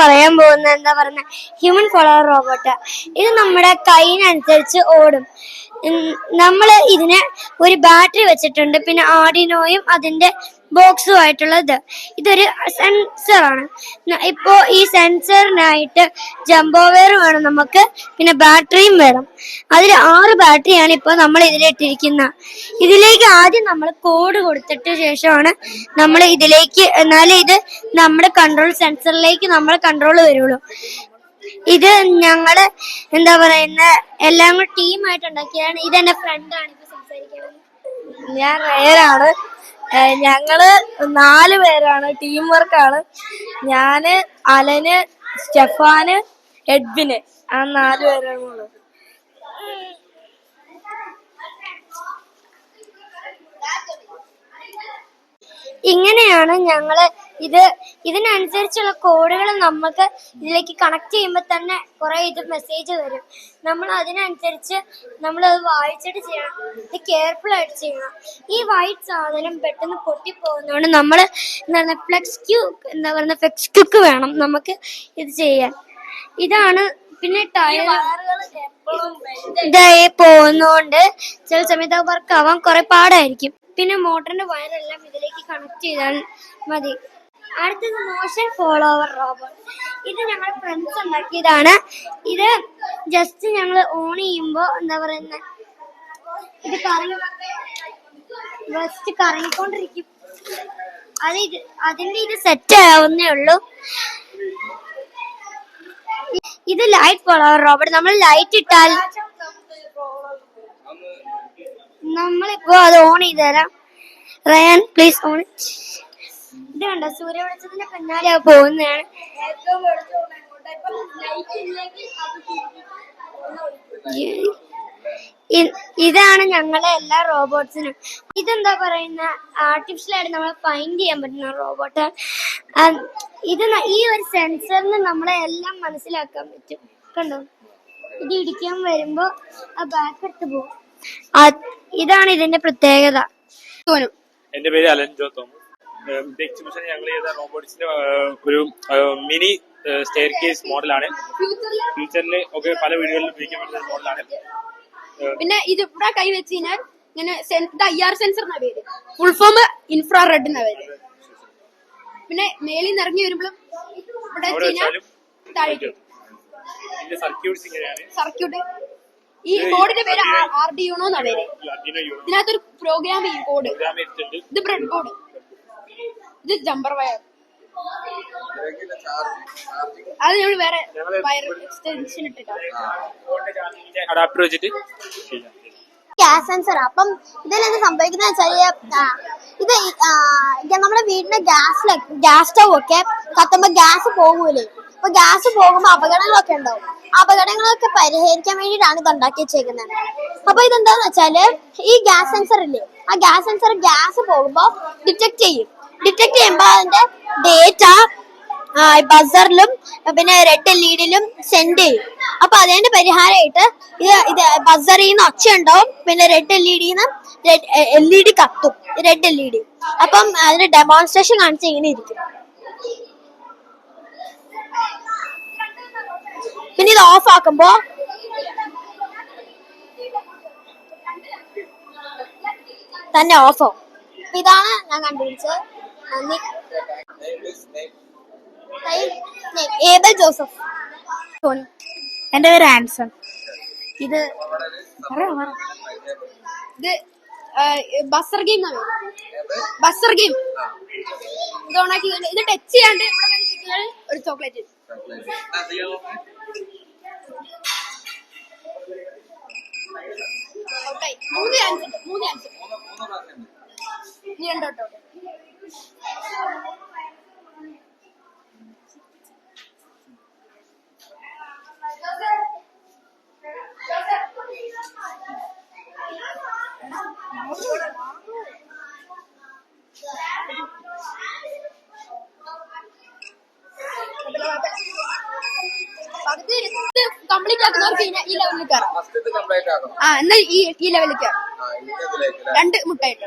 പറയാൻ പോകുന്നത് എന്താ പറയുന്ന? ഹ്യൂമൻ ഫോളോവർ റോബോട്ട് ഇത് നമ്മുടെ കൈയിനനുസരിച്ച് ഓടും. നമ്മൾ ഇതിന് ഒരു ബാറ്ററി വെച്ചിട്ടുണ്ട്. പിന്നെ ആഡിനോയും അതിന്റെ ബോക്സും ആയിട്ടുള്ളത് ഇതൊരു സെൻസറാണ് ഇപ്പോൾ ഈ സെൻസറിനായിട്ട് ജംബോവെയർ വേണം നമുക്ക്. പിന്നെ ബാറ്ററിയും വേണം. അതിൽ ആറ് ബാറ്ററിയാണ് ഇപ്പോൾ നമ്മൾ ഇതിലിട്ടിരിക്കുന്നത് ഇതിലേക്ക് ആദ്യം നമ്മൾ കോഡ് കൊടുത്തിട്ട് ശേഷമാണ് നമ്മൾ ഇതിലേക്ക് എന്നാലേ ഇത് നമ്മുടെ കൺട്രോൾ സെൻസറിലേക്ക് നമ്മൾ കൺട്രോൾ വരുള്ളൂ. ഇത് ഞങ്ങൾ എന്താ പറയുന്ന എല്ലാം കൂടെ ടീമായിട്ട് ഉണ്ടാക്കിയതാണ്. ഇത് എന്റെ ഫ്രണ്ടാണ് ഇപ്പൊ സംസാരിക്കുന്നത്. ഞാൻ റയറാണ് ഞങ്ങൾ നാല് പേരാണ് ടീം വർക്കാണ് ഞാൻ അലന് സ്റ്റെഫാന് എഡ്വിന്. ആ നാല് പേരാണ് ഇങ്ങനെയാണ് ഞങ്ങൾ ഇത് ഇതിനനുസരിച്ചുള്ള കോഡുകൾ നമുക്ക് ഇതിലേക്ക് കണക്ട് ചെയ്യുമ്പോൾ തന്നെ കുറെ ഇത് മെസ്സേജ് വരും. നമ്മൾ അതിനനുസരിച്ച് നമ്മൾ അത് വായിച്ചിട്ട് ചെയ്യണം. ഇത് കെയർഫുൾ ആയിട്ട് ചെയ്യണം. ഈ വൈറ്റ് സാധനം പെട്ടെന്ന് പൊട്ടിപ്പോകുന്നതുകൊണ്ട് നമ്മൾ എന്താ പറയുക ഫ്ലെക്സ് ക്യൂ എന്താ പറയുക ഫ്ലെക്സ് ക്യൂക്ക് വേണം നമുക്ക് ഇത് ചെയ്യാൻ. ഇതാണ് പിന്നെ ടയർ ഇതായി പോകുന്നതുകൊണ്ട് ചില സമയത്ത് വർക്ക് ആവാൻ കുറെ പാടായിരിക്കും. പിന്നെ മോട്ടറിന്റെ വയറെല്ലാം ഇതിലേക്ക് കണക്ട് ചെയ്താൽ മതി. അടുത്തത് മോഷൻ ഫോളോവർ റോബോട്ട് ഇത് ഞങ്ങൾ ഫ്രണ്ട്സ് ഉണ്ടാക്കിയതാണ്. ഇത് ജസ്റ്റ് ഞങ്ങൾ ഓൺ ചെയ്യുമ്പോൾ എന്താ പറയുന്ന? ഇത് കറങ്ങി ജസ്റ്റ് കറങ്ങിക്കൊണ്ടിരിക്കും. അത് ഇത് അതിന്റെ ഇത് സെറ്റ് ആവുന്നേ ഉള്ളൂ. ഇത് ലൈറ്റ് ഫോളോവർ റോബോട്ട് നമ്മൾ ലൈറ്റ് ഇട്ടാൽ നമ്മളിപ്പോ അത് ഓൺ ചെയ്തു തരാം. റയാൻ പ്ലീസ് ഓൺ ഇത് കണ്ടോ? സൂര്യവെളിച്ചത്തിന്റെ പിന്നാലെ പോകുന്നതാണ്. ഇതാണ് ഞങ്ങളെ എല്ലാ റോബോട്ട്സിനും. ഇതെന്താ പറയുന്ന? ആർട്ടിഫിഷ്യൽ ആയിട്ട് നമ്മളെ ഫൈൻഡ് ചെയ്യാൻ പറ്റുന്ന റോബോട്ട്. ഇത് ഈ ഒരു സെൻസറിന് നമ്മളെ എല്ലാം മനസ്സിലാക്കാൻ പറ്റും. കണ്ടോ? ഇത് ഇടിക്കാൻ വരുമ്പോ ആ ബാക്ക് എടുത്ത് പോകും ഇതാണ് ഇതിന്റെ പ്രത്യേകത. എന്റെ പേര് അലൻ ജോ തോമസ് എക്സിബിഷൻ ഞങ്ങൾ ചെയ്ത റോബോട്ടിക്സിന്റെ ഒരു മിനി സ്റ്റെയർ കേസ് മോഡലാണ് ഫ്യൂച്ചറിൽ ഒക്കെ പല വീടുകളിലും ഉപയോഗിക്കാൻ പറ്റുന്ന മോഡലാണ് പിന്നെ ഇത് ഇവിടെ കൈ വെച്ച് കഴിഞ്ഞാൽ ഇങ്ങനെ ഐ ആർ സെൻസർ പേര്. ഫുൾ ഫോം ഇൻഫ്രാറെഡ് എന്നാ പേര്. പിന്നെ മേലിൽ നിന്ന് ഇറങ്ങി വരുമ്പോഴും ഇവിടെ കഴിഞ്ഞാൽ താഴേക്ക് സർക്യൂട്ട് ഈ കോഡിന്റെ പേര് ആർ ഡി യൂണോ എന്നാ പേര്. ഇതിനകത്തൊരു ഇതിനകത്തൊരു പ്രോഗ്രാമിംഗ് കോഡ് പ്രോഗ്രാം ഇത് ബ്രെഡ് ബോർഡ് ഇത് ജമ്പർ വയർ അത് നമ്മൾ വേറെ വയർ എക്സ്റ്റൻഷൻ ഇട്ടിട്ടാണ് അഡാപ്റ്റർ വെച്ചിട്ട്? ഗ്യാസ് സെൻസർ അപ്പം ഇതിലെന്ത് സംഭവിക്കുന്നത് വെച്ചാൽ ഇത് നമ്മുടെ വീടിന്റെ ഗ്യാസ് ഗ്യാസ് സ്റ്റവ് ഒക്കെ കത്തുമ്പോ ഗ്യാസ് പോകൂലേ. അപ്പൊ ഗ്യാസ് പോകുമ്പോ അപകടങ്ങളൊക്കെ ഉണ്ടാവും. അപകടങ്ങളൊക്കെ പരിഹരിക്കാൻ വേണ്ടിയിട്ടാണ് ഇത് ഉണ്ടാക്കി വെച്ചേക്കുന്നത്. അപ്പൊ ഇതെന്താന്ന് വെച്ചാൽ ഈ ഗ്യാസ് സെൻസർ ഇല്ലേ ആ ഗ്യാസ് സെൻസർ ഗ്യാസ് പോകുമ്പോ ഡിറ്റക്ട് ചെയ്യും. ഡിറ്റക്ട് ചെയ്യുമ്പോ അതിന്റെ ഡേറ്റ ബസറിലും പിന്നെ റെഡ് എൽ സെൻഡ് ചെയ്യും. അപ്പൊ അതിന്റെ പരിഹാരമായിട്ട് ഇത് ഇത് ബസറിൽ നിന്ന് ഒച്ച ഉണ്ടാവും പിന്നെ റെഡ് എൽ ഇ ഡിന്ന് എൽ ഇ ഡി കത്തും റെഡ് എൽ ഇ ഡി അപ്പം അതിന് ഡെമോൺസ്ട്രേഷൻ കാണിച്ച് ഇങ്ങനെ ഇരിക്കും. പിന്നെ ഇത് ഓഫ് ആക്കുമ്പോ തന്നെ ഓഫ് ആവും. ഇതാണ് ഞാൻ കണ്ടുപിടിച്ചത്. ഏബൽ ജോസഫ് എന്റെ പേര് ആൻസൺ. ഇത് ഇത് ബസർ ഗെയിം ബസർ ഗെയിം. ഇത് ഓണാക്കി ഇത് ടച്ച് ചെയ്യാണ്ട് ഒരു ചോക്ലേറ്റ് മൂന്ന് അഞ്ച് മൂന്ന് ചാൻസ് ഇനി രണ്ടോട്ടോ കംപ്ലീറ്റ് ആക്കുന്നവർക്ക് ഈ- ഈ ലെവലിൽ കയറാം. കംപ്ലീറ്റ് ആക്കണം. ആ ഈ ഈ ലെവലിൽ കയറാം. ആ ഇതിലേക്ക് രണ്ട് മുട്ടായിട്ട്